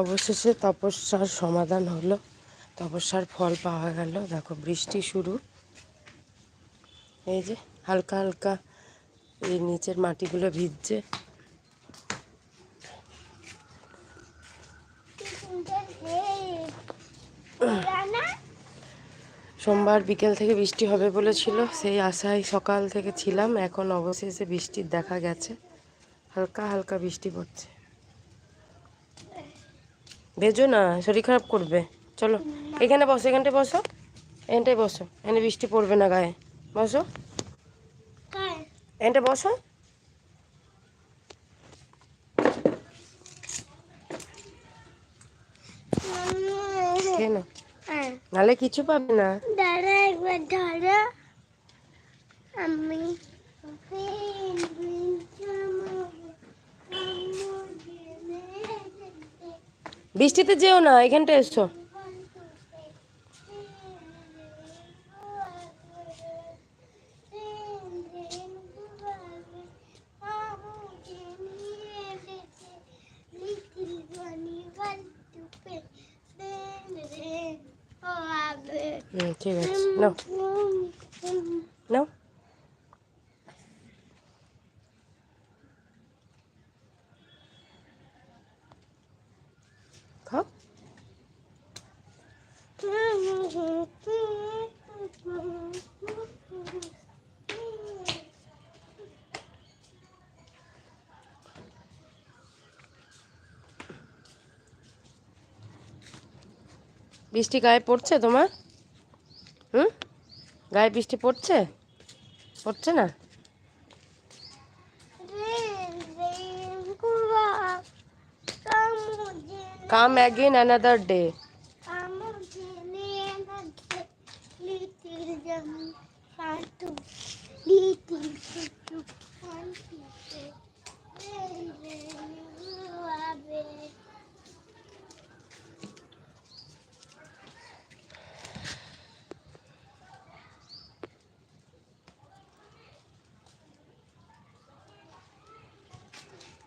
অবশেষে তপস্যার সমাধান হলো। তপস্যার ফল পাওয়া গেল। দেখো, বৃষ্টি শুরু। এই যে হালকা হালকা এই নিচের মাটিগুলো ভিজছে। সোমবার বিকেল থেকে বৃষ্টি হবে বলেছিল। সেই আশায় সকাল থেকে ছিলাম। এখন অবশেষে বৃষ্টির দেখা গেছে। হালকা হালকা বৃষ্টি পড়ছে। ভেজো না শরীর খারাপ করবে। চলো এখানে বসো এখানটায় বসো এখানটায় বসো এখানে বৃষ্টি পড়বে না গায়ে। বসো। এখানটা বসো। কেন? নালে কিছু পাবে না। দাঁড়া একবার ধরো। আমি বৃষ্টিতে যেও না এখানটা এসো। ঠিক আছে নাও খাও বৃষ্টি গায়ে পড়ছে তোমার? হুম? গায়ে বৃষ্টি পড়ছে? পড়ছে না? কাম অ্যাগেন অ্যানাদার ডে না খুলে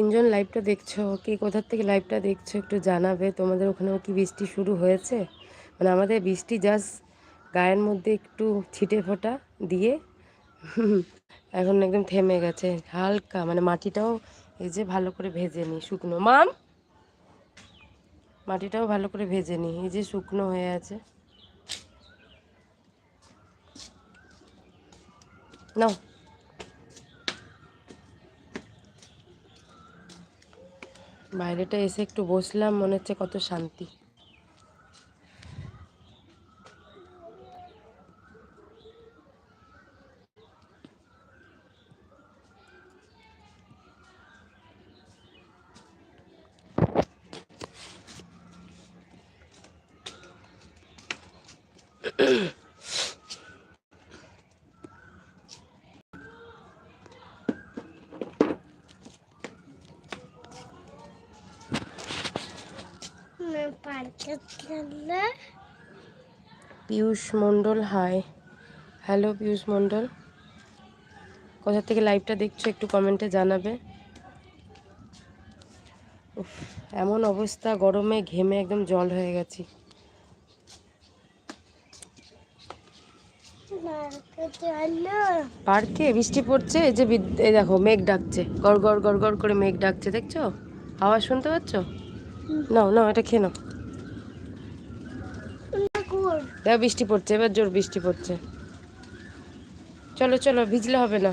তিনজন লাইভটা দেখছ? কে কোথার থেকে লাইভটা দেখছ? একটু জানাবে। তোমাদের ওখানেও কি বৃষ্টি শুরু হয়েছে? মানে আমাদের বৃষ্টি জাস্ট গায়ের মধ্যে একটু ছিটে ফোটা দিয়ে এখন একদম থেমে গেছে। হালকা মানে মাটিটাও এই যে ভালো করে ভেজে নি শুকনো। মাম! মাটিটাও ভালো করে ভেজে নি এই যে শুকনো হয়ে আছে। নাও। বাইরেটা এসে একটু বসলাম মনে হচ্ছে কত শান্তি। পার্কে পীয়ূষ মণ্ডল হাই। হ্যালো পীয়ূষ মণ্ডল। কোথা থেকে লাইভটা দেখছ একটু কমেন্টে জানাবে। উফ, এমন অবস্থা গরমে ঘেমে একদম জল হয়ে গেছি। পার্কে বৃষ্টি পড়ছে এই যে দেখো মেঘ ডাকছে। গড় গড় গড় গড় করে মেঘ ডাকছে দেখছ? আওয়াজ শুনতে পাচ্ছ? নাও নাও, এটা খেয়ে নাও। দেখো, বৃষ্টি পড়ছে, এবার জোর বৃষ্টি পড়ছে। চলো চলো, ভিজলে হবে না।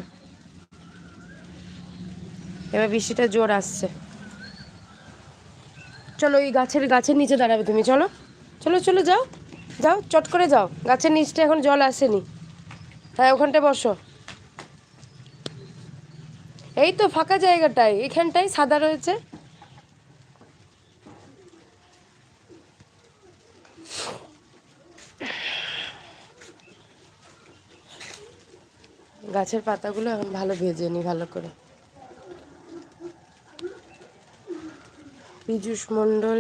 এবার বৃষ্টিটা জোর আসছে। চলো ওই গাছের গাছের নিচে দাঁড়াবে তুমি, চলো। চলো চলো, যাও। যাও, চট করে যাও। গাছের নিচটা এখন জল আসেনি। হ্যাঁ ওখানটায় বসো। এই তো, ফাঁকা জায়গাটায়। এখানটাই সাদা রয়েছে। গাছের পাতাগুলো এখন ভালো ভেজে নি, ভালো করে। পীযুষ মণ্ডল,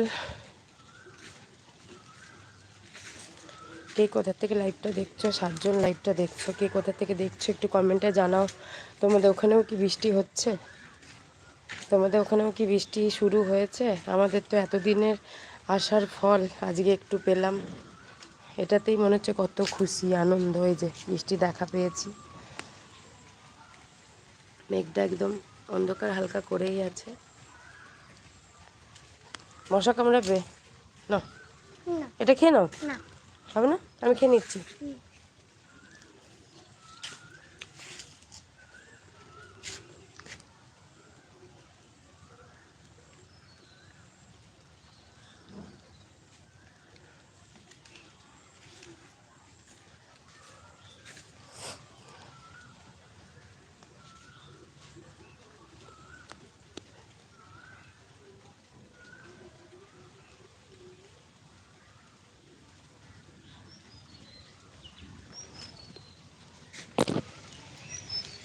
কে কোথা থেকে লাইভটা দেখছ, সাতজন লাইভটা দেখছ, কে কোথা থেকে দেখছ একটু কমেন্টে জানাও। তোমাদের ওখানেও কি বৃষ্টি হচ্ছে? তোমাদের ওখানেও কি বৃষ্টি শুরু হয়েছে? আমাদের তো এতদিনের আসার ফল, আজকে একটু পেলাম। এটাতেই মনে হচ্ছে কত খুশি, আনন্দ হয়ে যে বৃষ্টি দেখা পেয়েছি। মেঘটা একদম অন্ধকার হালকা করেই আছে। মশা কামড়াবে? না। এটা খেয়ে নাও? হবে না? আমি খেয়ে নিচ্ছি।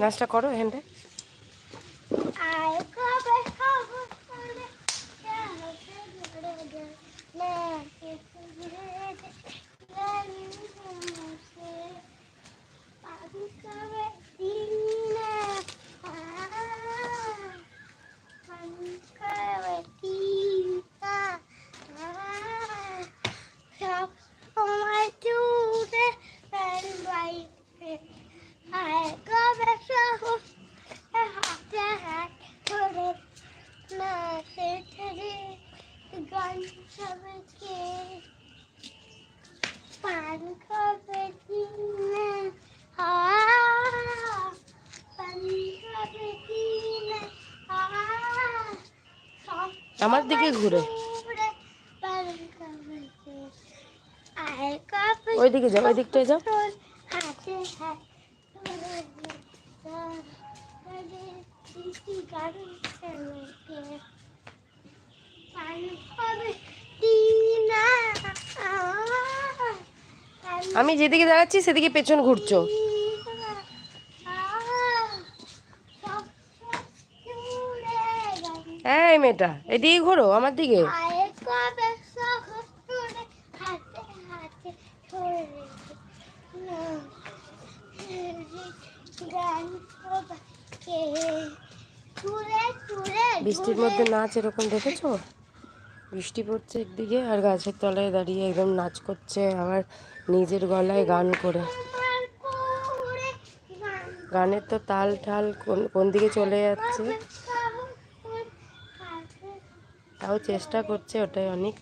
নাচটা করো এখানটায়। আয় কবে সাহু পুরে হাতে ধরে ধরে না বেঁচে গেছি গান সবাইকে পাবি কবে দিন না আ সব সময় চুড়ে বাইরে আয় কবে সাহস হাতে হাত ধরে না সেখানে গান সবাইকে পান দিনে আমার দিকে ঘুরে। ওই দিকে যাও ওই দিকটায় যাও। গান সবাইকে পান কবে দিনে আমি যেদিকে দাঁড়াচ্ছি সেদিকে পেছন ঘুরছো। এই মেয়েটা, এদিকে ঘোরো, আমার দিকে। বৃষ্টির মধ্যে নাচ এরকম দেখেছ? বৃষ্টি পড়ছে একদিকে আর গাছের তলায় দাঁড়িয়ে একদম নাচ করছে আবার নিজের গলায় গান করে। গানের তো তাল ঠাল কোন দিকে চলে যাচ্ছে? তাও চেষ্টা করছে ওটাই অনেক।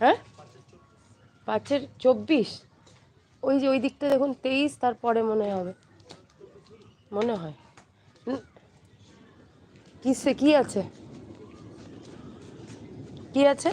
হ্যাঁ? পাঁচের চব্বিশ। ওই যে ওই দিকটা দেখুন, তেইশ, তারপরে মনে হবে। মনে হয়। কিসে, কি আছে? কি আছে?